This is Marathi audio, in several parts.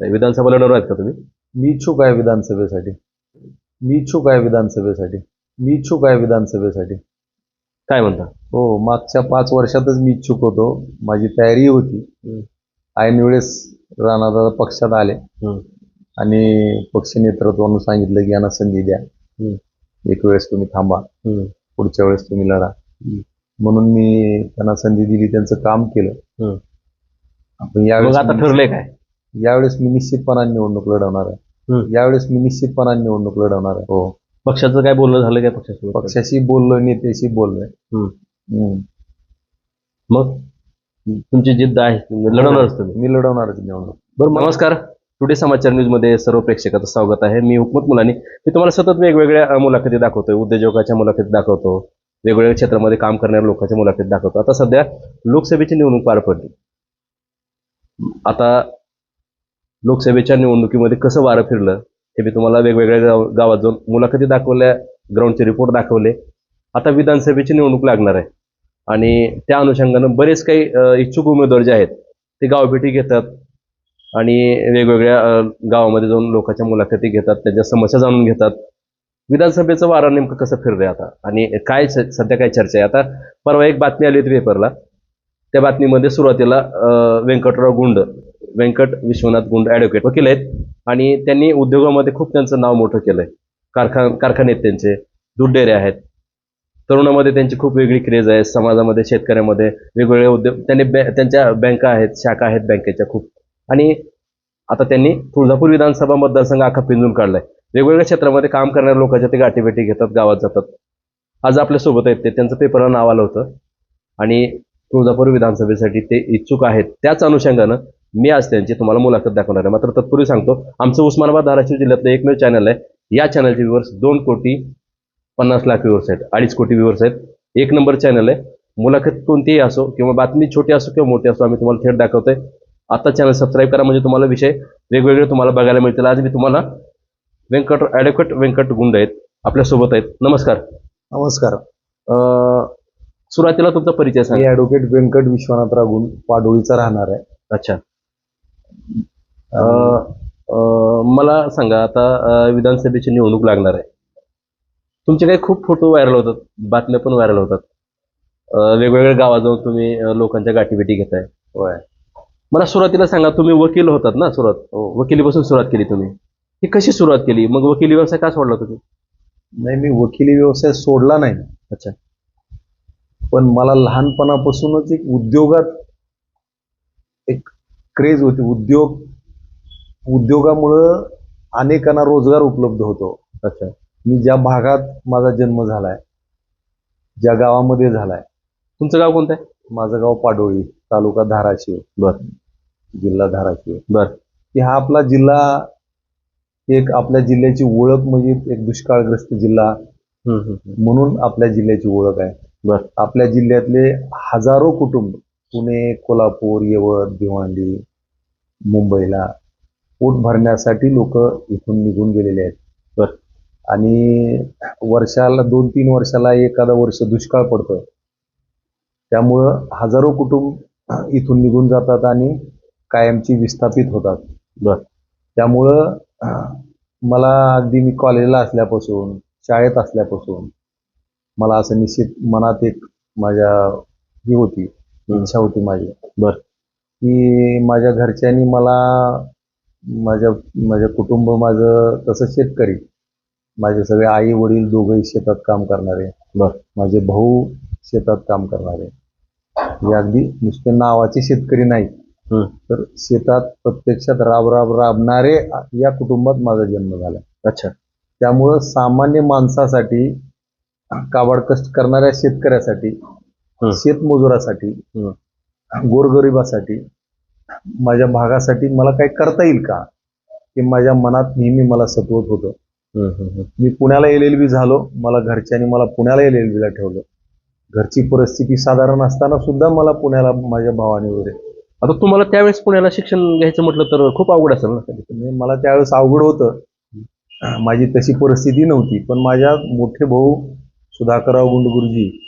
विधानसभा लढवणार आहेत का तुम्ही? मी इच्छुक आहे विधानसभेसाठी. मी इच्छुक आहे विधानसभेसाठी. मी इच्छुक आहे विधानसभेसाठी. काय म्हणता? हो मागच्या पाच वर्षातच मी इच्छुक होतो. माझी तयारी होती. ऐन वेळेस राणादादा पक्षात आले. आणि पक्ष नेतृत्वानं सांगितलं की यांना संधी द्या. एक वेळेस तुम्ही थांबा. पुढच्या वेळेस तुम्ही लढा. म्हणून मी त्यांना संधी दिली त्यांचं काम केलं. आपण यावेळेस आता ठरलंय काय? यावेळेस मी निश्चितपणाने निवडणूक लढवणार आहे. हम्म. यावेळेस मी निश्चितपणाने निवडणूक लढवणार आहे. हो. पक्षाचं काय बोलणं झालं काय पक्षासोबत? पक्षाशी बोललोय नेत्याशी बोललोय हम्म. हम्म. मग? तुमची जिद्द आहे. लढवणारच तुम्ही. मी लढवणारच निवडणूक. बरं नमस्कार. टुडे समाचार न्यूजमध्ये सर्व प्रेक्षकाचं स्वागत आहे. मी हुकमत मुलानी. मी तुम्हाला सतत वेगवेगळ्या अ, मुलाखती दाखवतोय. उद्योजकाच्या मुलाखती दाखवतो. वेगवेगळ्या क्षेत्रामध्ये काम करणाऱ्या लोकांच्या मुलाखती दाखवतो. आता सध्या लोकसभेची निवडणूक पार पडली. आता लोकसभेच्या निवडणुकीमध्ये कसं वारं फिरलं हे मी तुम्हाला वेगवेगळ्या गाव गावात जाऊन मुलाखती दाखवल्या ग्राउंडचे रिपोर्ट दाखवले. आता विधानसभेची निवडणूक लागणार आहे. आणि त्या अनुषंगानं बरेच काही इच्छुक उमेदवार जे आहेत ते गावभेटी घेतात आणि वेगवेगळ्या गावामध्ये जाऊन लोकांच्या मुलाखती घेतात त्यांच्या समस्या जाणून घेतात. विधानसभेचं वारं नेमकं कसं फिरलंय आता? आणि काय सध्या काय चर्चा आहे? आता परवा एक बातमी आली होती पेपरला त्या बातमीमध्ये सुरुवातीला व्यंकटराव गुंड व्यंकट विश्वनाथ गुंड ॲडव्होकेट वकील आहेत. आणि त्यांनी उद्योगामध्ये खूप त्यांचं नाव मोठं केलंय. कारखा कारखाने आहेत त्यांचे दूध डेरे आहेत. तरुणामध्ये त्यांची खूप वेगळी क्रेज आहे. समाजामध्ये शेतकऱ्यामध्ये वेगवेगळे उद्योग त्यांनी बॅ त्यांच्या बँका आहेत शाखा आहेत बँकेच्या खूप. आणि आता त्यांनी तुळजापूर विधानसभा मतदारसंघ आखा पिंजून काढलाय. वेगवेगळ्या क्षेत्रामध्ये काम करणाऱ्या लोकांच्या ते गाठीभेटी घेतात गावात जातात. आज आपल्यासोबत आहेत ते. त्यांचं पेपरला नाव आलं होतं. आणि तुळजापूर विधानसभेसाठी ते इच्छुक आहेत. त्याच अनुषंगानं मी आज त्यांची तुम्हाला मुलाखत दाखवणार आहे. मात्र तत्पूर्वी सांगतो आमचं उस्मानाबाद धाराशिव जिल्ह्यातलं एकमेव चॅनल आहे. या चॅनलचे व्ह्युअर्स दोन कोटी पन्नास लाख व्ह्युअर्स आहेत. अडीच कोटी व्ह्युअर्स आहेत. एक नंबर चॅनल आहे. मुलाखत कोणतीही असो किंवा बातमी छोटी असो किंवा मोठी असो आम्ही तुम्हाला थेट दाखवतोय. आता चॅनल सबस्क्राईब करा म्हणजे तुम्हाला विषय वेगवेगळे तुम्हाला बघायला मिळतील. आज मी तुम्हाला व्यंकट ॲडव्होकेट व्यंकट गुंड आहेत. आपल्यासोबत आहेत. नमस्कार. नमस्कार. सुरुवातीला तुमचा परिचय सांगा. ऍडव्होकेट व्यंकट विश्वनाथराव गुण पाडोळीचा राहणार आहे. अच्छा. मला सांगा आता विधानसभेची निवडणूक लागणार आहे. तुमचे काही खूप फोटो व्हायरल होतात बातम्या पण व्हायरल होतात. वेगवेगळ्या गावात जाऊन तुम्ही लोकांच्या गाठीभेटी घेताय. होय. मला सुरुवातीला सांगा तुम्ही वकील होतात ना सुरुवात? हो. वकिलीपासून सुरुवात केली तुम्ही. ही कशी सुरुवात केली? मग वकिली व्यवसाय का सोडला तुम्ही? नाही मी वकिली व्यवसाय सोडला नाही. अच्छा. पण मला लहानपणापासूनच एक उद्योगात एक क्रेज होती. उद्योग उद्योगामुळं अनेकांना रोजगार उपलब्ध होतो. अच्छा. मी ज्या भागात माझा जन्म झालाय ज्या गावामध्ये झालाय. तुमचं गाव कोणतं आहे? माझं गाव पाडोळी तालुका धाराशिव. बर. जिल्हा धाराशिव. बर. की हा आपला जिल्हा एक आपल्या जिल्ह्याची ओळख म्हणजे एक दुष्काळग्रस्त जिल्हा. म्हणून आपल्या जिल्ह्याची ओळख आहे. बर. आपल्या जिल्ह्यातले हजारो कुटुंब पुणे कोल्हापूर यवत भिवंडी मुंबईला पोट भरण्यासाठी लोक इथून निघून गेलेले आहेत. आणि वर्षाला दोन तीन वर्षाला एखादा वर्ष दुष्काळ पडतोय. त्यामुळं हजारो कुटुंब इथून निघून जातात आणि कायमची विस्थापित होतात. बर. त्यामुळं मला अगदी मी कॉलेजला असल्यापासून शाळेत असल्यापासून मला असं निश्चित मनात एक माझ्या ही होती. इच्छा होती माझी. बर. की माझ्या घरच्यांनी मला माझ्या माझं कुटुंब माझं तसं शेतकरी माझे सगळे आई वडील दोघंही शेतात काम करणारे. बर. माझे भाऊ शेतात काम करणारे. हे अगदी नुसते नावाचे शेतकरी हम्म. तर शेतात प्रत्यक्षात राब राब राबणारे या कुटुंबात माझा जन्म झाला. अच्छा. त्यामुळं सामान्य माणसासाठी काबाड कष्ट करणाऱ्या शेतकऱ्यासाठी. शेतमजुरासाठी. गोरगरिबासाठी माझ्या भागासाठी मला काही करता येईल का? हे माझ्या मनात नेहमी मला सतवत होतं. मी पुण्याला एल एल बी झालो. मला घरच्यांनी मला पुण्याला एल एल बीला ठेवलं. घरची परिस्थिती साधारण असताना सुद्धा मला पुण्याला माझ्या भावाने वगैरे. आता तुम्हाला त्यावेळेस पुण्याला शिक्षण घ्यायचं म्हटलं तर खूप अवघड असेल ना मला त्यावेळेस अवघड होतं. माझी तशी परिस्थिती नव्हती. पण माझ्या मोठे भाऊ सुधाकरराव गुंडगुरुजी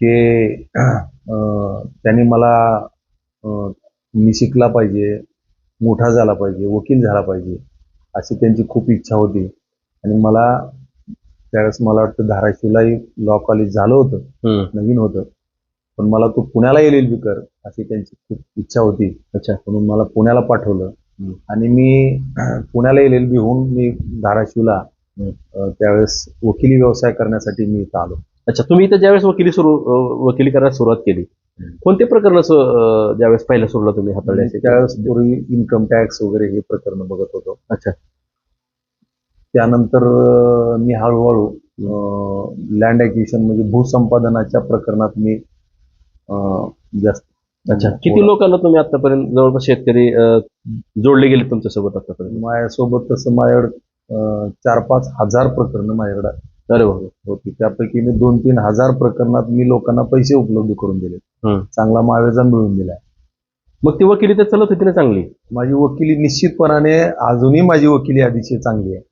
के अं, त्यांनी मला मी शिकला पाहिजे मोठा झाला पाहिजे वकील झाला पाहिजे अशी त्यांची खूप इच्छा होती. आणि मला त्यावेळेस मला वाटतं धाराशिवलाही लॉ कॉलेज झालं होतं. नवीन होतं. पण मला तू पुण्याला बी कर अशी त्यांची खूप इच्छा होती. अच्छा. म्हणून मला पुण्याला पाठवलं. आणि मी पुण्याला एल एल बी होऊन मी धाराशिवला त्यावेळेस वकिली व्यवसाय करण्यासाठी मी इथं आलो. अच्छा तुम्ही इथं ज्यावेळेस वकिली सुरू वकिली करायला सुरुवात केली. कोणते प्रकरण ज्यावेळेस पहिल्या सुरूला तुम्ही हाताळले त्यावेळेस पूर्वी इन्कम टॅक्स वगैरे हे प्रकरण बघत होतो. अच्छा. त्यानंतर मी हळूहळू लँड ॲक्विशन म्हणजे भूसंपादनाच्या प्रकरणात मी जास्त अच्छा किती लोकांना तुम्ही आतापर्यंत जवळपास शेतकरी जोडले गेले तुमच्यासोबत आतापर्यंत माझ्यासोबत तसं माझ्याकडे चार पाच हजार प्रकरणं माझ्याकडे अरे होती त्यापैकी मी दोन तीन हजार प्रकरणात मी लोकांना पैसे उपलब्ध करून दिले. चांगला मावेजा मिळवून दिलाय. मग ती वकिली तर चलत होती ना चांगली? माझी वकिली निश्चितपणाने अजूनही माझी वकिली अतिशय चांगली आहे.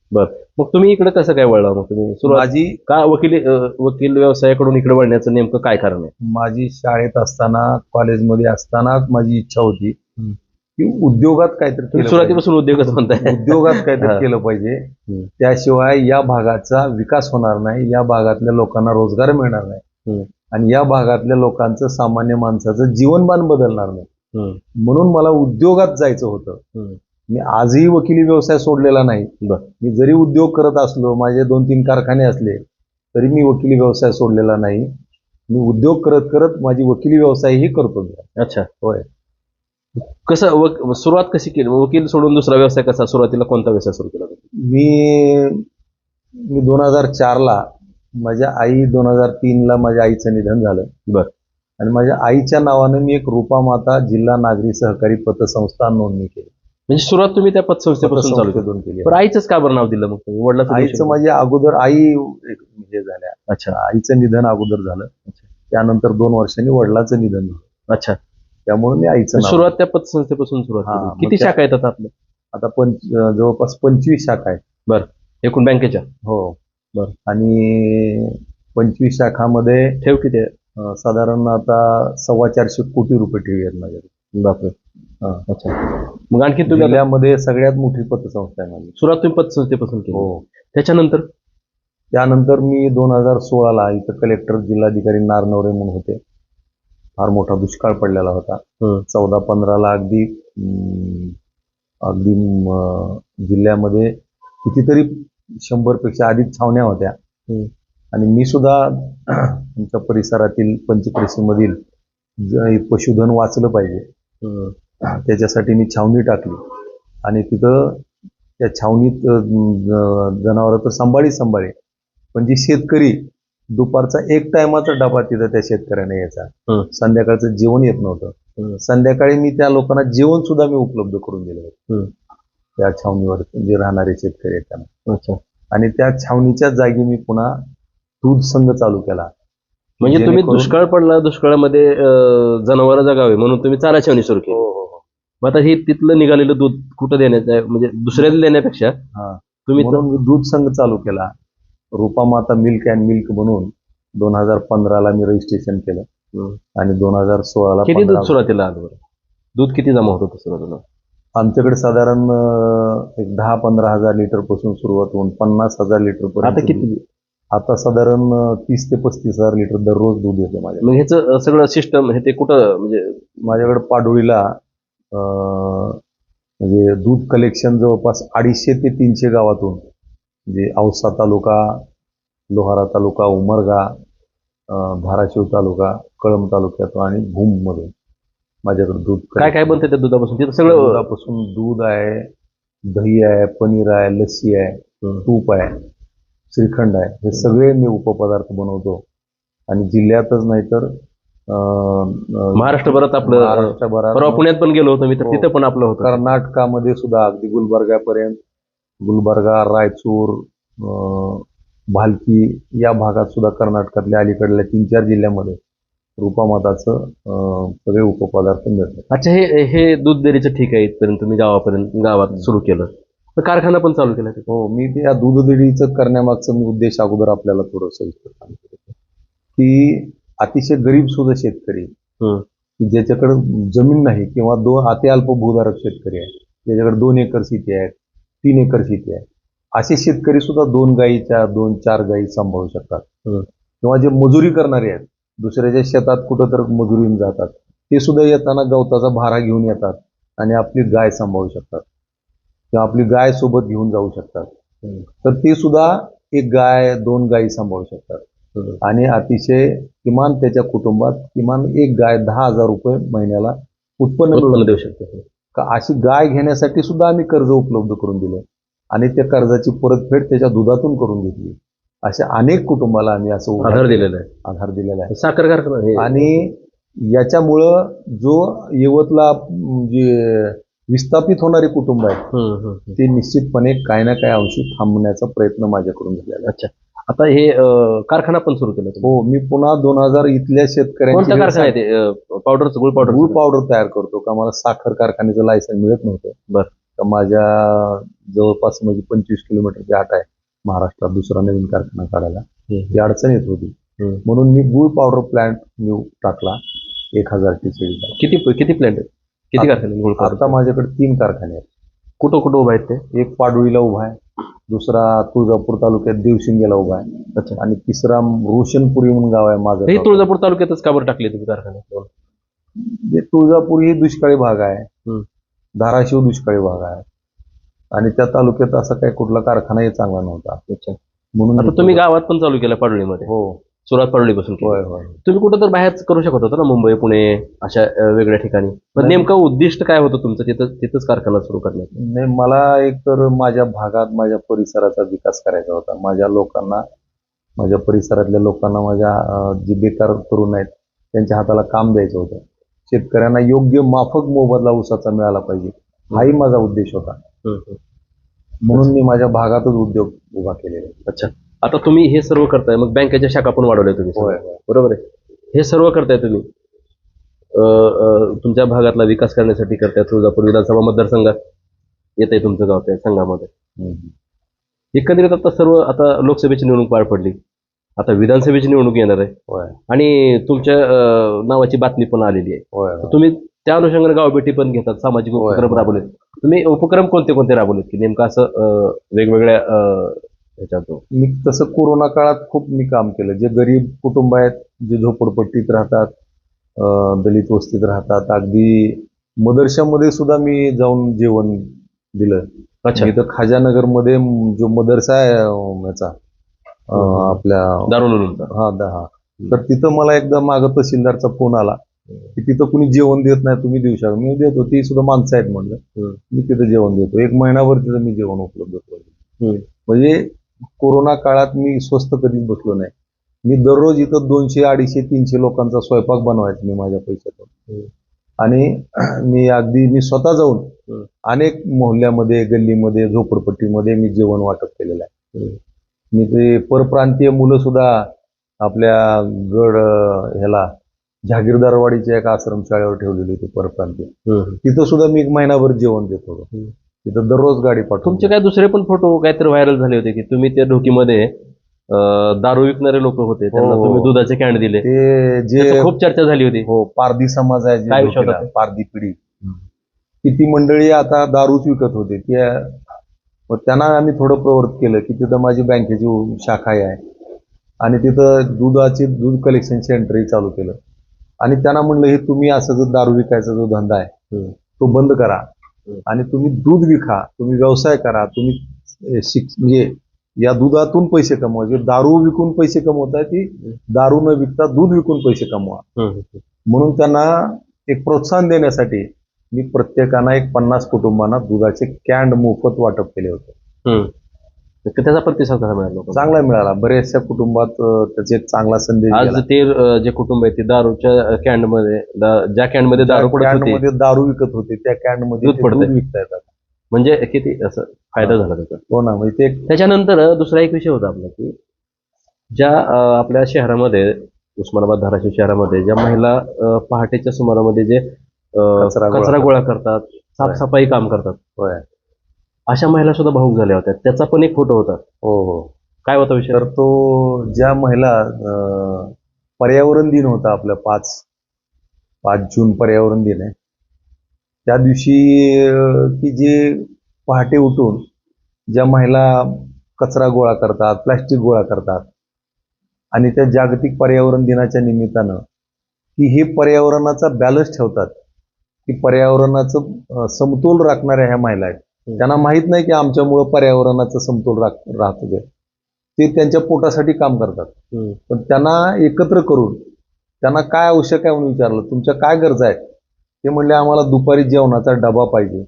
मग तुम्ही इकडे कसं काय वळला मग तुम्ही? माझी का वकिली वकील व्यवसायाकडून इकडे वळण्याचं नेमकं काय कारण आहे? माझी शाळेत असताना कॉलेजमध्ये असतानाच माझी इच्छा होती. की उद्योगात काहीतरी केलं. सुरुवातीपासून उद्योगच म्हणताय उद्योगात. काहीतरी केलं पाहिजे. त्याशिवाय या भागाचा विकास होणार नाही या भागातल्या लोकांना रोजगार मिळणार नाही. आणि या भागातल्या लोकांचं सामान्य माणसाचं जीवनमान बदलणार नाही. म्हणून मला उद्योगात जायचं होतं. मी आजही वकिली व्यवसाय सोडलेला नाही. मी जरी उद्योग करत असलो माझे दोन तीन कारखाने असले तरी मी वकिली व्यवसाय सोडलेला नाही मी उद्योग करत करत माझी वकिली व्यवसायही करतो मी अच्छा होय. कसं वक- सुरुवात कशी केली? वकील सोडून दुसरा व्यवसाय कसा? सुरुवातीला कोणता व्यवसाय सुरू केला? मी मी दोन हजार चारला माझ्या आई दोन हजार तीनला माझ्या आईचं निधन झालं. बर. आणि माझ्या आईच्या नावानं मी एक रुपामाता जिल्हा नागरी सहकारी पतसंस्था नोंदणी केली. म्हणजे सुरुवात तुम्ही त्या पतसंस्थेपासून चालू केली. पतसंस्थेतून केली. पण आईचंच का बरं नाव दिलं मग तुम्ही? वडिलाचं आईचं माझे अगोदर आई एक हे झाल्या. अच्छा. आईचं निधन अगोदर झालं. त्यानंतर दोन वर्षांनी वडिलाचं निधन झालं. अच्छा. त्यामुळे मी आईचं नाव सुरुवात त्या पतसंस्थेपासून सुरुवात हा, केली. मग किती त्या- शाखा येतात आपल्या? आता पंच जवळपास पंचवीस शाखा आहेत. एकूण बँकेच्या? हो. बरं. आणि पंचवीस शाखामध्ये ठेव किती आहे? अं, साधारण आता सव्वा चारशे कोटी रुपये ठेवी आहेत माझ्याकडे. बापरे. हा. अच्छा. मग आणखी तुम्ही आता- जिल्ह्यामध्ये सगळ्यात मोठी पतसंस्था आहे माझी. सुरुवात तुम्ही पतसंस्थेपासून केली. हो. त्याच्यानंतर? त्यानंतर मी दोन हजार सोळाला इथं कलेक्टर जिल्हाधिकारी नारनवरे म्हणून होते. फार मोठा दुष्काळ पडलेला होता. चौदा पंधराला अगदी अगदी जिल्ह्यामध्ये कितीतरी शंभरपेक्षा अधिक छावण्या होत्या. आणि मी सुद्धा आमच्या परिसरातील पंचक्रोशीमधील पशुधन वाचलं पाहिजे. त्याच्यासाठी मी छावणी टाकली आणि तिथं त्या छावणीत जनावर तर सांभाळी सांभाळे पण जी शेतकरी दुपारचा एक टायमाचा डबा तिथं त्या शेतकऱ्याने यायचा. संध्याकाळचं जेवण येत. नव्हतं. संध्याकाळी मी त्या लोकांना जेवण सुद्धा मी उपलब्ध करून दिलं. होतं. त्या छावणीवर जे राहणारे शेतकरी आहेत त्यांना अच्छा. आणि त्या छावणीच्या जागी मी पुन्हा दूध संघ चालू केला. म्हणजे तुम्ही दुष्काळ पडला दुष्काळामध्ये जनावर जगावे म्हणून तुम्ही चारा छावणी सुरू केली. हो हो हो. मग आता हे तिथलं निघालेलं दूध कुठं देण्याचं आहे? म्हणजे दुसऱ्याला देण्यापेक्षा. तुम्ही दूध संघ चालू केला. रुपामाता मिल्क अँड मिल्क म्हणून दोन हजार पंधराला मी रजिस्ट्रेशन केलं. आणि दोन हजार सोळाला किती दूध सुरुवातीला आलं बरं? दूध किती जमा होत होतं सुरुवातीला आमच्याकडे साधारण एक दहा पंधरा हजार लिटरपासून सुरुवात होऊन पन्नास हजार लिटर आता पर्यंत किती आता साधारण तीस ते पस्तीस हजार लिटर दररोज दूध येतं माझ्या मग ह्याचं सगळं सिस्टम हे ते कुठं म्हणजे माझ्याकडे पाडोळीला म्हणजे दूध कलेक्शन जवळपास अडीचशे ते तीनशे गावातून म्हणजे औसा तालुका लोहारा तालुका उमरगा धाराशिव तालुका कळंब तालुक्यातून आणि भूममधून माझ्याकडे दूध काय काय बनतं त्या दुधापासून? तिथं सगळं दुधापासून दूध आहे दही आहे पनीर आहे लस्सी आहे. तूप आहे श्रीखंड आहे. हे सगळे मी उपपदार्थ बनवतो. आणि जिल्ह्यातच नाही तर महाराष्ट्रभरात आपलं महाराष्ट्रभरात परवा पुण्यात पण गेलो होतो मी तर हो. तिथं पण आपलं होतं. कर्नाटकामध्ये सुद्धा अगदी गुलबर्गापर्यंत गुलबर्गा रायचूर भालकी या भागात सुद्धा कर्नाटकातल्या अलीकडल्या तीन चार जिल्ह्यामध्ये रुपामताचं सगळे उपपदार्थ मिळतात. अच्छा हे हे दूध डेअरीचं ठीक आहे इथपर्यंत तुम्ही गावापर्यंत गावात सुरू केलं. तर कारखाना पण चालू केला. हो मी ते या दूध डेअरीचं करण्यामागचं मी उद्देश अगोदर आपल्याला थोडं सविस्तर सांगतो. की अतिशय गरीब सुद्धा शेतकरी. की ज्याच्याकडे जमीन नाही किंवा दोन अति अल्प भूधारक शेतकरी आहे. त्याच्याकडे दोन एकर शेती आहे तीन एकर शेती आहे. असे शेतकरी सुद्धा दोन गायीच्या दोन चार गायी सांभाळू शकतात. किंवा जे मजुरी करणारे आहेत दुसऱ्याच्या शेतात कुठं तर मजुरीने जातात ते सुद्धा येताना गवताचा भारा घेऊन येतात आणि आपली गाय सांभाळू शकतात. किंवा आपली गाय सोबत घेऊन जाऊ शकतात. तर ते सुद्धा एक गाय दोन गायी सांभाळू शकतात. आणि अतिशय किमान त्याच्या कुटुंबात किमान एक गाय दहा हजार रुपये महिन्याला उत्पन्न उत्पन्न मिळवून देऊ शकतो. का अशी गाय घेण्यासाठी सुद्धा आम्ही कर्ज उपलब्ध करून दिलं. आणि त्या कर्जाची परतफेड त्याच्या दुधातून करून घेतली. अशा अनेक कुटुंबाला आम्ही असं आधार दिलेला आहे. आधार दिलेला आहे. साखर कारखाना आणि याच्यामुळं जो यवतला जे विस्थापित होणारे कुटुंब हम्म. ते निश्चितपणे काही ना काही अंशी थांबण्याचा प्रयत्न माझ्याकडून झालेला आहे. अच्छा. आता हे कारखाना पण सुरू केला हो मी पुन्हा दोन हजार इथल्या शेतकऱ्यांची कारखाना आहे ते? पावडरचं गुळ पावडर गुळ पावडर तयार करतो का मला साखर कारखान्याचं लायसन मिळत नव्हतं. बर. तर माझ्या जवळपास म्हणजे पंचवीस किलोमीटरची आट आहे महाराष्ट्रात दुसरा नवीन कारखाना काढायला. ती अडचण येत होती. म्हणून मी गुळ पावडर प्लांट मी टाकला एक हजार टीसीडीचा किती किती आहेत? किती कारखाने आता माझ्याकडे तीन कारखाने आहेत. कुठं कुठं उभा आहेत ते? एक पाडोळीला उभा आहे. दुसरा तुळजापूर तालुक्यात देवशिंगेला उभा आहे. अच्छा आणि तिसरा रोशनपुरी म्हणून गाव आहे माझं हे. तुळजापूर तालुक्यातच का बरं टाकले तुम्ही कारखाने जे तुळजापूर ही दुष्काळी भाग आहे. धाराशिव दुष्काळी भाग आहे. आणि त्या तालुक्यात असा काही कुठला कारखानाही चांगला नव्हता. अच्छा. म्हणून तुम्ही गावात पण चालू केलं पाडोळीमध्ये. हो. सुरुवात पाडोळीपासून केली. होय होय. तुम्ही कुठं तर बाहेर करू शकत होता ना मुंबई पुणे अशा अं, वेगळ्या ठिकाणी? पण नाही. नेमकं उद्दिष्ट काय होतं तुमचं? तिथं तिथंच कारखाना सुरू करण्याचं. नाही मला एक तर माझ्या भागात माझ्या परिसराचा विकास करायचा होता. माझ्या लोकांना माझ्या परिसरातल्या लोकांना माझ्या अं, जे बेकार तरुण आहेत त्यांच्या हाताला काम द्यायचं होतं. शेतकऱ्यांना योग्य माफक मोबदला ऊसाचा मिळाला पाहिजे. हाही माझा उद्देश होता. हम्म, हम्म. म्हणून मी माझ्या भागातच उद्योग उभा केलेला आहे. अच्छा. आता तुम्ही हे सर्व करताय मग बँकेच्या शाखा पण वाढवल्या तुम्ही. बरोबर आहे? हे सर्व करताय तुम्ही. तुमच्या भागातला विकास करण्यासाठी करताय तुळजापूर विधानसभा मतदारसंघात येत आहे तुमचं गाव त्या संघामध्ये. एकंदरीत आता सर्व आता लोकसभेची निवडणूक पार पडली. आता विधानसभेची निवडणूक येणार आहे. आणि तुमच्या नावाची बातमी पण आलेली आहे. तुम्ही त्या अनुषंगाने गावभेटी पण घेतात सामाजिक उपक्रम. राबवलेत. तुम्ही उपक्रम कोणते कोणते राबवलेत? की नेमकं असं वेगवेगळ्या अं, ह्याच्यात मी तसं कोरोना काळात खूप मी काम केलं. जे गरीब कुटुंब आहेत जे झोपडपट्टीत राहतात दलित वस्तीत राहतात अगदी मदरशामध्ये सुद्धा मी जाऊन जेवण दिलं. अच्छा. इथं खाजानगरमध्ये जो मदरसा आहे ह्याचा अं, हम्म. आपल्या दारुण उलूनचा. हा दा हा. तर तिथं मला एकदा मागं तहसीलदारचा फोन आला की तिथं कुणी जेवण देत नाही तुम्ही देऊ शकता. मी देतो ती सुद्धा माणसं आहेत म्हणलं. मी तिथं जेवण देतो. एक महिनाभर तिथं मी जेवण उपलब्ध हम्म. म्हणजे कोरोना काळात मी स्वस्त कधीच बसलो नाही मी दररोज इथं दोनशे अडीचशे तीनशे लोकांचा स्वयंपाक बनवायचा मी माझ्या पैशातून. आणि मी अगदी मी स्वतः जाऊन. अनेक मोहल्ल्यामध्ये गल्लीमध्ये झोपडपट्टीमध्ये मी जेवण वाटप केलेलं आहे. मी ते परप्रांतीय मुलं सुद्धा आपल्या गड ह्याला जहागीरदारवाडीच्या एका आश्रमशाळेवर ठेवलेली होती परप्रांतीय. तिथं सुद्धा मी एक महिनाभर जेवण देत होतो. तिथं दररोज गाडी पाठवतो तुमचे काय दुसरे पण फोटो काहीतरी व्हायरल झाले होते की तुम्ही त्या ढोकीमध्ये अं, दारू विकणारे लोक होते त्यांना हो. तुम्ही दुधाचे कॅन दिले ते जे त्याचं खूप चर्चा झाली होती हो पारधी समाज आहे जे काय विषय होता? पारधी पिढी किती मंडळी आता दारूच विकत होते त्या मग त्यांना आम्ही थोडं प्रवृत्त केलं की तिथं माझी बँकेची शाखा आहे आणि तिथं दुधाचे दूध कलेक्शन सेंटरही चालू केलं आणि त्यांना म्हणलं हे तुम्ही असं जो दारू विकायचा जो धंदा आहे. तो बंद करा. आणि तुम्ही दूध विका तुम्ही व्यवसाय करा तुम्ही शिक म्हणजे या दुधातून पैसे कमवा जे दारू विकून पैसे कमवताय ती दारू न विकता दूध विकून पैसे कमवा. म्हणून त्यांना एक प्रोत्साहन देण्यासाठी मी प्रत्येकाना एक पन्नास कुटुंबांना दुधाचे कॅन्ड मोफत वाटप केले होते. त्याचा प्रतिसाद कसा मिळाला लोकांना? चांगला मिळाला. बऱ्याचशा कुटुंबात अं, त्याचे एक चांगला संदेश आज गेला. ते अं, जे कुटुंब आहे ते दारूच्या कॅन्डमध्ये दा- ज्या कॅन्डमध्ये दारू ज्या पडत होती. दारू विकत होते त्या कॅन्डमध्ये दूध ते पडतंय. दूध विकता येतात. म्हणजे किती असं फायदा झाला त्याचा? हो ना म्हणजे ते एक- त्याच्यानंतर दुसरा एक विषय होता आपला की ज्या अं, आपल्या शहरामध्ये उस्मानाबाद धाराशिव शहरामध्ये ज्या महिला अं, पहाटेच्या सुमारामध्ये जे अं, कचरा गोळा कचरा गोळा करतात. साफसफाई काम करतात होय. अशा महिला सुद्धा भाऊक झाल्या होत्या. त्याचा पण एक फोटो होता. हो हो. काय होता विषय? तर तो ज्या महिला अं, पर्यावरण दिन होता आपला पाच पाच जून पर्यावरण दिन आहे. त्या दिवशी अं, की जे पहाटे उठून ज्या महिला कचरा गोळा करतात प्लास्टिक गोळा करतात आणि त्या जागतिक पर्यावरण दिनाच्या निमित्तानं की हे पर्यावरणाचा बॅलन्स ठेवतात की पर्यावरणाचं अं, समतोल राखणाऱ्या ह्या महिला आहेत. त्यांना माहीत नाही की आमच्यामुळं पर्यावरणाचा समतोल राख राहतो ते. ते त्यांच्या पोटासाठी काम करतात. पण त्यांना एकत्र करून त्यांना काय आवश्यक आहे म्हणून विचारलं तुमच्या काय गरजा आहेत? ते म्हणले आम्हाला दुपारी जेवणाचा डबा पाहिजे.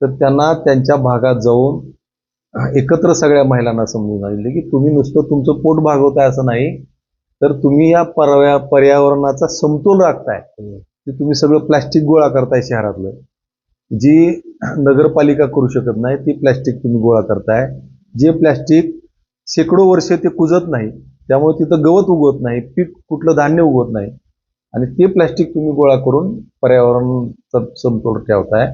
तर त्यांना त्यांच्या भागात जाऊन एकत्र सगळ्या महिलांना समजून सांगितले की तुम्ही नुसतं तुमचं पोट भागवताय असं नाही तर तुम्ही या पर्या पर्यावरणाचा समतोल राखताय. की तुम्ही सगळं प्लॅस्टिक गोळा करताय शहरातलं. जी नगरपालिका करू शकत नाही ती प्लॅस्टिक तुम्ही गोळा करताय. जे प्लॅस्टिक शेकडो वर्ष ते कुजत नाही त्यामुळे तिथं गवत उगवत नाही पीक कुठलं धान्य उगवत नाही. आणि ते प्लॅस्टिक तुम्ही गोळा करून पर्यावरणाचा समतोल ठेवताय.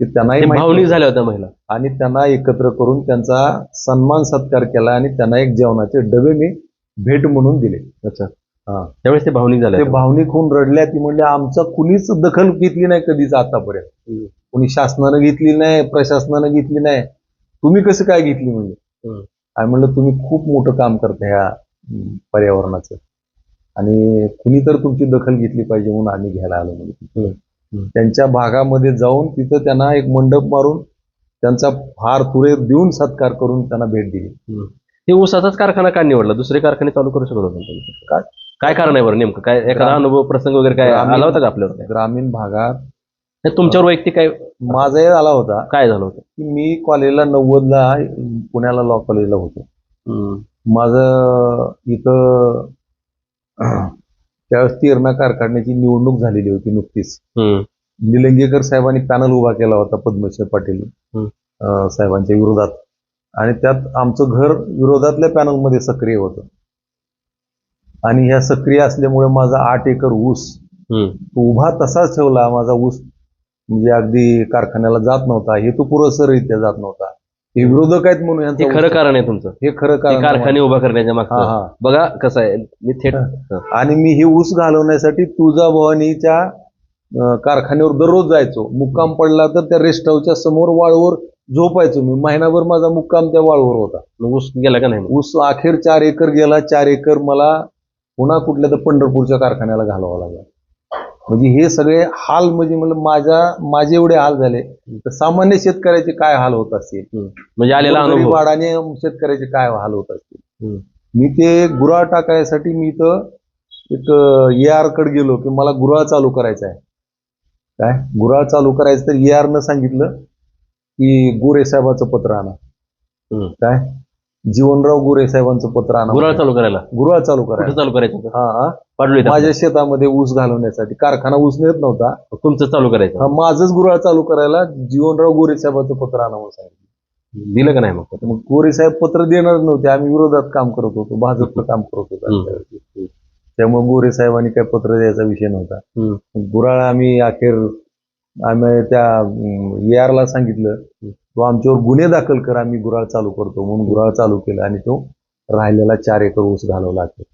ते त्यांनाही होतं. झाल्या होत्या महिला. आणि त्यांना एकत्र करून त्यांचा सन्मान सत्कार केला आणि त्यांना एक जेवणाचे डबे मी भेट म्हणून दिले. अच्छा. हा. त्यावेळेस ते भावनिक झाले ते भावनिक होऊन रडल्या ती म्हणजे आमचा कुणीच दखल घेतली नाही कधीच आतापर्यंत. कुणी शासनानं घेतली नाही प्रशासनानं घेतली नाही तुम्ही कसं काय घेतली म्हणजे. आम्ही म्हणलं तुम्ही खूप मोठं काम करता ह्या पर्यावरणाचं आणि कुणी तर तुमची दखल घेतली पाहिजे म्हणून आम्ही घ्यायला आलो म्हणजे. त्यांच्या भागामध्ये जाऊन तिथं त्यांना एक मंडप मारून त्यांचा हार तुरे देऊन सत्कार करून त्यांना भेट दिली हे ऊसाचाच कारखाना का निवडला दुसरे कारखाने चालू करू शकत होते? काय? काय कारण आहे बरं नेमकं काय एखादा अनुभव प्रसंग वगैरे काय आला होता का आपल्यावर? ग्रामीण भागात हे तुमच्यावर वैयक्तिक काय माझा हे आला होता. काय झालं होतं? की मी कॉलेजला नव्वदला पुण्याला लॉ कॉलेजला होतो माझं इथं त्यावेळेस तिरणा कारखान्याची निवडणूक झालेली होती नुकतीच. हम्म. निलंगेकर साहेबांनी पॅनल उभा केला होता पद्मश्री पाटील हम्म. अं, साहेबांच्या विरोधात. आणि त्यात आमचं घर विरोधातल्या पॅनलमध्ये सक्रिय होतं. आणि ह्या सक्रिय असल्यामुळे माझा आठ एकर ऊस हम्म. तो उभा तसाच ठेवला माझा ऊस म्हणजे अगदी कारखान्याला जात नव्हता हे तो पुरस्सररित्या जात नव्हता. हे विरोधक आहेत म्हणून यांचा हे खरं ऊस- कारण आहे तुमचं. हे खरं ते कारण कारखाने उभा करण्याच्या हा मागचं. हा. बघा कसं आहे मी थेट आणि मी हे ऊस घालवण्यासाठी तुळजाभवानीच्या अं, कारखान्यावर दररोज जायचो. मुक्काम पडला तर त्या रेस्ट हाऊसच्या समोर वाळूवर झोपायचो मी. महिनाभर माझा मुक्काम त्या वाळूवर होता. ऊस गेला का नाही ऊस अखेर चार एकर गेला. चार एकर मला पुन्हा कुठल्या तर पंढरपूरच्या कारखान्याला घालावा लागला. म्हणजे हे सगळे हाल म्हणजे म्हणलं माझ्या माझे एवढे हाल झाले. तर सामान्य शेतकऱ्याचे काय हाल होत असतील? म्हणजे आलेला अनुभव. वाडाने शेतकऱ्याचे काय हाल होत असतील. मी ते गुराळ टाकायसाठी मी इथं एक ए आरकडे गेलो की मला गुराळ चालू करायचा आहे. काय? गुराळ चालू करायचं तर ए न सांगितलं की गोरे साहेबाचं पत्र आणा. काय? जीवनराव गोरे साहेबांचं पत्र आणा. गुराळ चालू करायला. गुराळ चालू करायला. चालू करायचं? हा हा. पाडलोय. माझ्या शेतामध्ये ऊस घालवण्यासाठी. कारखाना ऊस नेत नव्हता. तुमचं चालू करायचं. हा, माझंच गुराळ चालू करायला जीवनराव गोरे साहेबाचं पत्र आणा म्हणून सांगितलं दिलं का नाही मग? मग गोरे साहेब पत्र देणार नव्हते. आम्ही विरोधात काम करत होतो. भाजपचं काम करत होतो. त्यामुळे गोरे साहेबांनी काय पत्र द्यायचा विषय नव्हता. गुराळ आम्ही अखेर आम्ही त्या AR ला सांगितलं. तो आमच्यावर गुन्हे दाखल कर. आम्ही गुराळ चालू करतो म्हणून गुराळ चालू केला आणि तो राहिलेला चार एकर ऊस घालवला अखेर.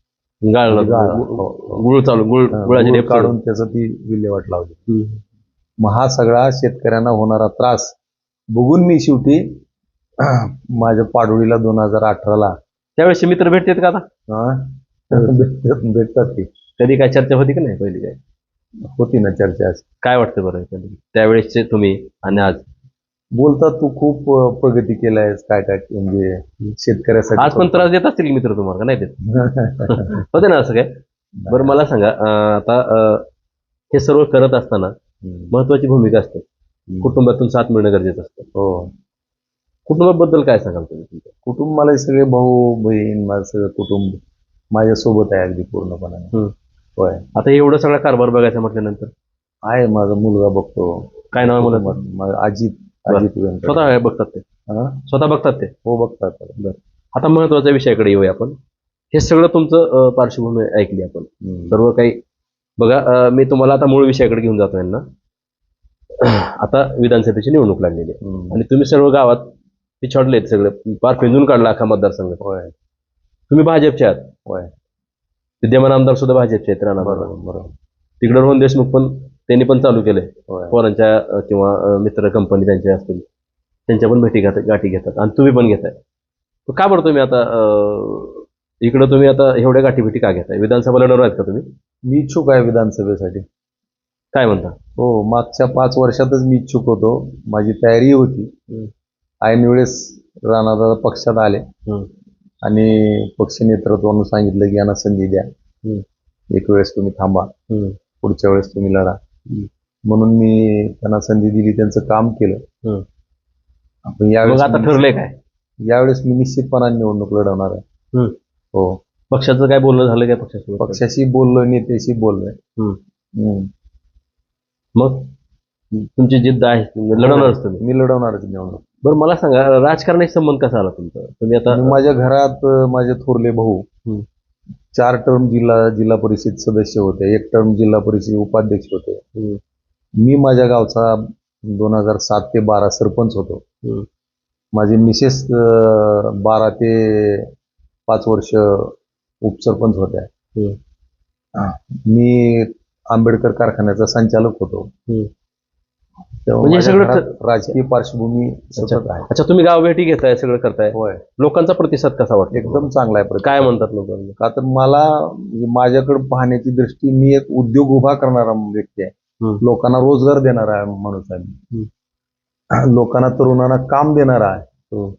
गाळलं गाळ. गु- गुळ चालू गुळ हा, गुळाची गुळ डेप काढून त्याचं ती विल्हेवाट लावली. मग हा सगळा शेतकऱ्यांना होणारा त्रास. बघून मी शेवटी माझ्या पाडोळीला दोन हजार अठराला. त्यावेळेस मित्र भेटतात का आता? भेटतात की कधी काय चर्चा होती का नाही पहिली काय? होती ना चर्चा. काय वाटतं बरं कधी? त्यावेळेसचे तुम्ही आणि आज. बोलतात तू खूप प्रगती केलायस काय काय म्हणजे शेतकऱ्यासाठी. आज पण त्रास देत असतील मित्र तुम्हाला का नाही देत? होते ना असं काय? बरं मला सांगा आता हे सर्व करत असताना. महत्वाची भूमिका असते. कुटुंबातून साथ मिळणं गरजेचं असतं. हो. कुटुंबाबद्दल काय सांगाल तुम्ही तुमच्या? कुटुंब मला हे सगळे भाऊ बहीण माझं सगळं कुटुंब माझ्यासोबत आहे अगदी पूर्णपणाने. होय. आता एवढं सगळा कारभार बघायचा म्हटल्यानंतर? आहे माझा मुलगा बघतो. काय नाव माझा अजित. अजित व्यंकट स्वतः बघतात ते? हा? स्वतः बघतात ते? हो बघतात आता. महत्त्वाच्या विषयाकडे येऊया आपण. हे सगळं तुमचं अं, पार्श्वभूमी ऐकली आपण. हम्म. सर्व काही बघा अं, मी तुम्हाला आता मूळ विषयाकडे घेऊन जातो यांना. आता विधानसभेची निवडणूक लागलेली आहे. हम्म. आणि तुम्ही सर्व गावात पिछाडलेत सगळे पार पिंजून काढला अख्खा मतदारसंघ. होय. तुम्ही भाजपचे आहात. होय. विद्यमान आमदार सुद्धा भाजपचे आहेत राणा बरोबर बरोबर. तिकडे रोहन देशमुख पण त्यांनी पण चालू केलंय. पोरांच्या किंवा मित्र कंपनी त्यांच्या असतील त्यांच्या पण भेटी घात गाठी घेतात आणि तुम्ही पण घेताय का बरं तुम्ही आता इकडं तुम्ही आता एवढ्या गाठी भेटी का घेताय विधानसभा लढवणार आहेत का तुम्ही मी इच्छुक आहे विधानसभेसाठी काय म्हणता हो मागच्या पाच वर्षातच मी इच्छुक होतो माझी तयारी होती. ऐन वेळेस राणादादा पक्षात आले. आणि पक्ष नेतृत्वानं सांगितलं की यांना संधी द्या. एक वेळेस तुम्ही थांबा. पुढच्या वेळेस तुम्ही लढा. म्हणून मी त्यांना संधी दिली त्यांचं काम केलं. आपण मग यावेळेस आता ठरलंय काय? यावेळेस मी निश्चितपणाने निवडणूक लढवणार आहे. हो. पक्षाचं काय बोलणं झालं काय पक्षासोबत? पक्षाशी बोललोय नेत्याशी बोललोय. मग? तुमची जिद्द आहे लढवणारच तुम्ही. मी लढवणारच निवडणूक. बरं मला सांगा राजकारणाशी संबंध कसा आला तुमचा? तुम्ही आता माझ्या घरात माझे थोरले भाऊ. चार टर्म जिल्हा जिल्हा परिषद सदस्य होते एक टर्म जिल्हा परिषद उपाध्यक्ष होते. मी माझ्या गावचा दोन हजार सात ते बारा सरपंच होतो. माझे मिसेस बारा ते पाच वर्ष उपसरपंच होत्या. हा. मी आंबेडकर कारखान्याचा संचालक होतो म्हणजे हे माझ्या सगळं घरात राजकीय पार्श्वभूमी सतत आहे. अच्छा तुम्ही गाव भेटी घेताय सगळं करताय. होय. लोकांचा प्रतिसाद कसा वाटतो? एकदम चांगला आहे. काय म्हणतात लोक का तर मला म्हणजे माझ्याकडे पाहण्याची दृष्टी मी एक उद्योग उभा करणारा व्यक्ती आहे. हम्म. लोकांना रोजगार देणारा आहे माणूस आहे मी. लोकांना तरुणांना काम देणारा आहे. हम्म.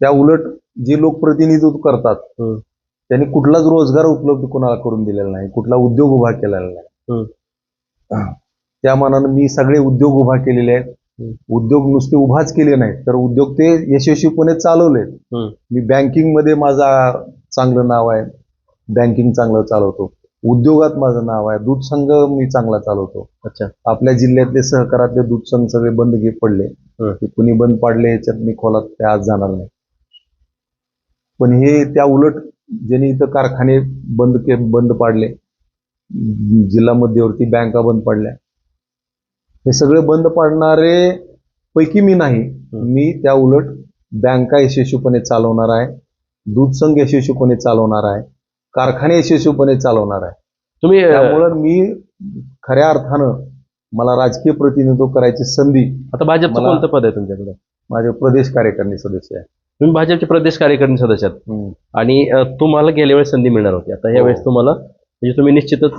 त्या उलट जे लोक प्रतिनिधित्व करतात हम्म. त्यांनी कुठलाच रोजगार उपलब्ध कोणाला करून दिलेला नाही कुठला उद्योग उभा केलेला नाही. त्या मानानं मी सगळे उद्योग उभा केलेले आहेत. उद्योग नुसते उभाच केले नाहीत तर उद्योग ते यशस्वीपणे चालवलेत. मी बँकिंगमध्ये माझा चांगलं नाव आहे बँकिंग चांगलं चालवतो. उद्योगात माझं नाव आहे दूध संघ मी चांगला चालवतो. अच्छा. आपल्या जिल्ह्यातले सहकारातले दूध संघ सगळे बंद घे पडले. ते कुणी बंद पाडले याच्यात मी खोलात ते आज जाणार नाही. पण हे त्या उलट ज्यांनी इथं कारखाने बंद के बंद पाडले जिल्हा मध्यवर्ती बँका बंद पडल्या. हे सगळे बंद पाडणारे पैकी मी नाही. मी त्या उलट बँका यशस्वीपणे चालवणार आहे दूध संघ यशस्वीपणे चालवणार आहे कारखाने यशस्वीपणे चालवणार आहे. तुम्ही त्यामुळं मी खऱ्या अर्थानं मला राजकीय प्रतिनिधित्व करायची संधी आता भाजपचं मला- कोणतं पद आहे तुमच्याकडे? माझे प्रदेश कार्यकारिणी सदस्य आहे. तुम्ही भाजपचे प्रदेश कार्यकारिणी सदस्य आहात. आणि तुम्हाला गेल्या वेळेस संधी मिळणार होती. आता या वेळेस हो. तुम्हाला म्हणजे तुम्ही निश्चितच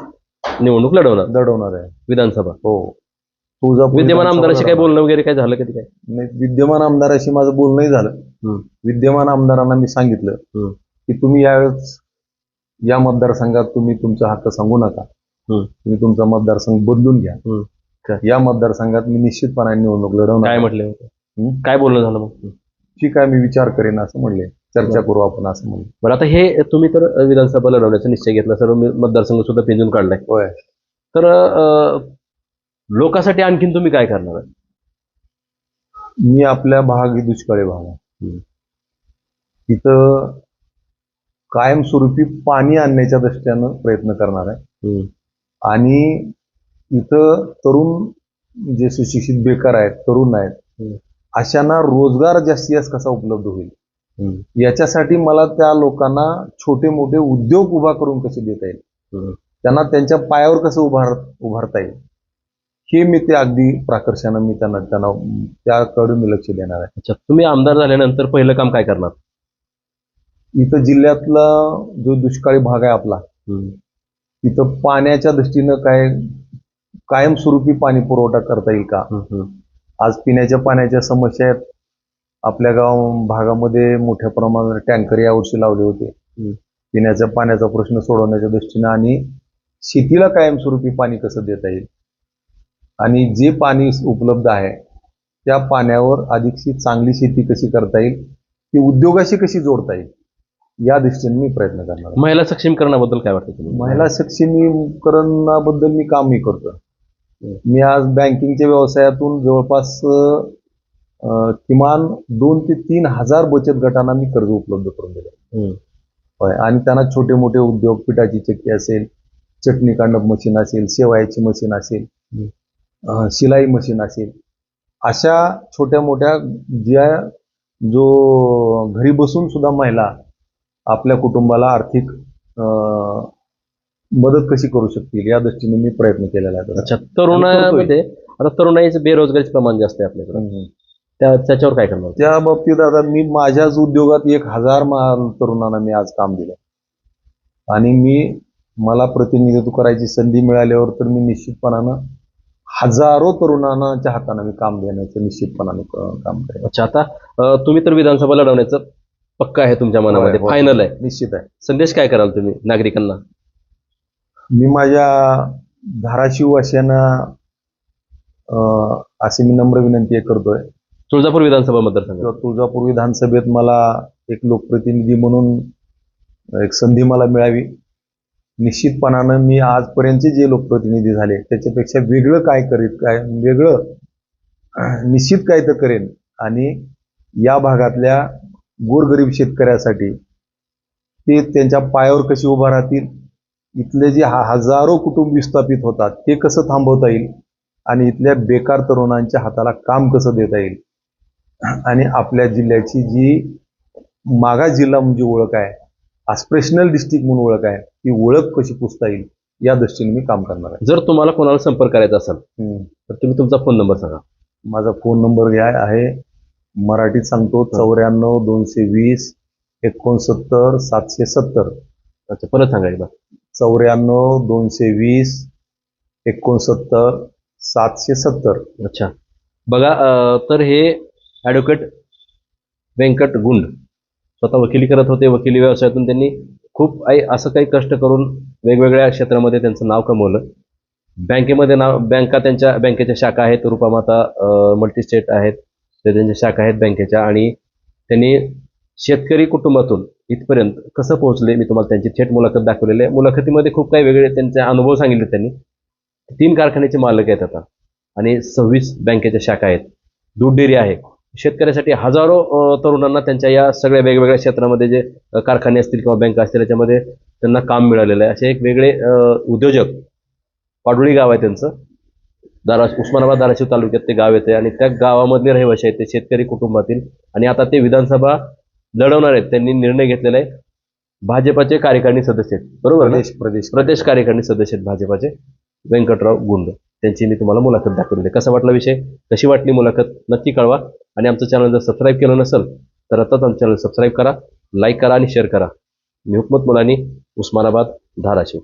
निवडणूक लढवणार. दडवणार आहे. विधानसभा. हो. तुळजापूर विद्यमान आमदाराशी लढवणार. बोलणं वगैरे काय झालं कधी काय नाही, विद्यमान आमदाराशी माझं बोलणंही झालं. विद्यमान आमदारांना मी सांगितलं. की तुम्ही यावेळेस या मतदारसंघात तुम्ही तुमचा हक्क सांगू नका. तुम्ही तुमचा मतदारसंघ बदलून घ्या. काय? या मतदारसंघात मी निश्चितपणे निवडणूक लढवणार काय. म्हटले. काय बोलणं झालं मग ठीक आहे मी विचार करेन असं म्हणले चर्चा करू आपण असं म्हणले बरं आता हे तुम्ही तर विधानसभा लढवण्याचा निश्चय घेतला सर्व मतदारसंघ सुद्धा पिंजून काढलाय तर लोकांसाठी आणखीन तुम्ही काय करणार आहे? मी आपल्या भाग ही दुष्काळी भाग आहे. तिथं कायमस्वरूपी पाणी आणण्याच्या दृष्ट्यानं प्रयत्न करणार आहे. आणि इथं तरुण जे सुशिक्षित बेकार आहेत तरुण आहेत हम्म. अशांना रोजगार जास्तीत जास्त कसा उपलब्ध होईल हम्म. याच्यासाठी मला त्या लोकांना छोटे मोठे उद्योग उभा करून कसे देता येईल हम्म. त्यांना त्यांच्या पायावर कसं उभार उभारता येईल हे मी ते अगदी प्राकर्षानं मी त्यांना त्यांना त्याकडे मी लक्ष देणार आहे अच्छा तुम्ही आमदार झाल्यानंतर पहिलं काम काय करणार इथं जिल्ह्यातला जो दुष्काळी भाग आहे आपला. तिथं पाण्याच्या दृष्टीनं काय कायमस्वरूपी पाणी पुरवठा करता येईल का. आज पिण्याच्या पाण्याच्या समस्या आहेत आपल्या गाव भागामध्ये मोठ्या प्रमाणात टँकर यावर्षी लावले होते. पिण्याच्या पाण्याचा प्रश्न सोडवण्याच्या दृष्टीनं आणि शेतीला कायमस्वरूपी पाणी कसं देता येईल आणि जे पाणी उपलब्ध आहे त्या पाण्यावर अधिकची चांगली शेती कशी करता येईल ती उद्योगाशी कशी जोडता येईल या दृष्टीने मी प्रयत्न करणार. महिला सक्षमीकरणाबद्दल काय वाटतं तुम्ही महिला सक्षमीकरणाबद्दल मी कामही करतो. मी आज बँकिंगच्या व्यवसायातून जवळपास किमान दोन ते तीन हजार बचत गटांना मी कर्ज उपलब्ध करून दिलं. आणि त्यांना छोटे मोठे उद्योग पिठाची चक्की असेल चटणी कांडप मशीन असेल शेवायची मशीन असेल शिलाई मशीन असेल. अशा छोट्या मोठ्या ज्या जो घरी बसून सुद्धा महिला आपल्या कुटुंबाला आर्थिक मदत कशी करू शकतील या दृष्टीने मी प्रयत्न केलेला आहे. अच्छा तरुणामध्ये आता तरुणाईचं बेरोजगारीचं प्रमाण जास्त आहे आपल्याकडे. त्याच्यावर काय करणार? त्या बाबतीत आता मी माझ्याच उद्योगात एक हजार तरुणांना मी आज काम दिलं. आणि मी मला प्रतिनिधित्व करायची संधी मिळाल्यावर तर मी निश्चितपणानं हजारो तरुणांच्या हाताने मी काम देण्याचं निश्चितपणाने काम करेन. अच्छा आता तुम्ही तर विधानसभा लढवण्याचं पक्का आहे तुमच्या मनामध्ये. फायनल आहे. निश्चित आहे. संदेश काय कराल तुम्ही नागरिकांना? मी माझ्या धाराशिववासियांना अं, अशी मी नम्र विनंती करतोय. तुळजापूर विधानसभा मतदारसंघ तुळजापूर विधानसभेत मला एक लोकप्रतिनिधी म्हणून एक संधी मला मिळावी. निश्चितपणानं मी आजपर्यंतचे जे लोकप्रतिनिधी झाले त्याच्यापेक्षा वेगळं काय करीत काय वेगळं निश्चित काय तर करेन. आणि या भागातल्या गोरगरीब शेतकऱ्यासाठी ते त्यांच्या पायावर कशी उभा राहतील इथले जे हा- हजारो कुटुंब विस्थापित होतात ते कसं थांबवता येईल आणि इथल्या बेकार तरुणांच्या हाताला काम कसं देता येईल? आणि आपल्या जिल्ह्याची जी मागास जिल्हा म्हणजे ओळख आहे आस्प्रेशनल डिस्ट्रिक्ट म्हणून ओळख आहे. ती ओळख कशी पुसता येईल? या दृष्टीने मी काम करणार आहे. जर तुम्हाला कोणाला संपर्क करायचा असेल. तर तुम्ही तुमचा फोन नंबर सांगा. माझा फोन नंबर घ्या आहे मराठीत सांगतो चौऱ्याण्णव दोनशे वीस एकोणसत्तर सातशे सत्तर. अच्छा परत सांगा एकदा. चौऱ्याण्णव दोनशे वीस एकोणसत्तर सातशे सत्तर. अच्छा. बघा तर हे ॲडव्होकेट व्यंकट गुंड. स्वतः वकिली करत होते वकिली व्यवसायातून त्यांनी खूप आई असं काही कष्ट करून वेगवेगळ्या क्षेत्रामध्ये त्यांचं नाव कमवलं. बँकेमध्ये नाव बँका त्यांच्या बँकेच्या शाखा आहेत रुपामाता मल्टीस्टेट आहेत ते त्यांच्या शाखा आहेत बँकेच्या आणि त्यांनी शेतकरी कुटुंबातून इथपर्यंत कसं पोहोचले मी तुम्हाला त्यांची थेट मुलाखत दाखवलेली आहे. मुलाखतीमध्ये खूप काही वेगळे त्यांचे अनुभव सांगितले त्यांनी. तीन कारखान्याचे मालक आहेत आता आणि सव्वीस बँकेच्या शाखा आहेत. दूध डेअरी आहे. शेतकऱ्यासाठी हजारो तरुणांना त्यांच्या या सगळ्या वेगवेगळ्या क्षेत्रामध्ये जे कारखाने असतील किंवा बँका असतील त्याच्यामध्ये त्यांना काम मिळालेलं आहे. असे एक वेगळे उद्योजक पाडोळी गाव आहे त्यांचं. दारा उस्मानाबाद धाराशिव तालुक्यात ते गाव येते आणि त्या गावामधले रहिवासी आहेत ते शेतकरी कुटुंबातील आणि आता ते विधानसभा लढवणार आहेत. त्यांनी निर्णय घेतलेला आहे. भाजपाचे कार्यकारिणी सदस्य आहेत. बरोबर? प्रदेश प्रदेश. प्रदेश कार्यकारिणी सदस्य आहेत भाजपाचे. व्यंकटराव गुंड. त्यांची मी तुम्हाला मुलाखत दाखवलेली आहे. कसा वाटला विषय? कशी वाटली मुलाखत? नक्की कळवा. आणि आमचं चॅनल जर सबस्क्राईब केलं नसेल तर आताच आमचं चॅनल सबस्क्राईब करा लाईक करा आणि शेअर करा. मी हुकमत मुलानी उस्मानाबाद धाराशिव.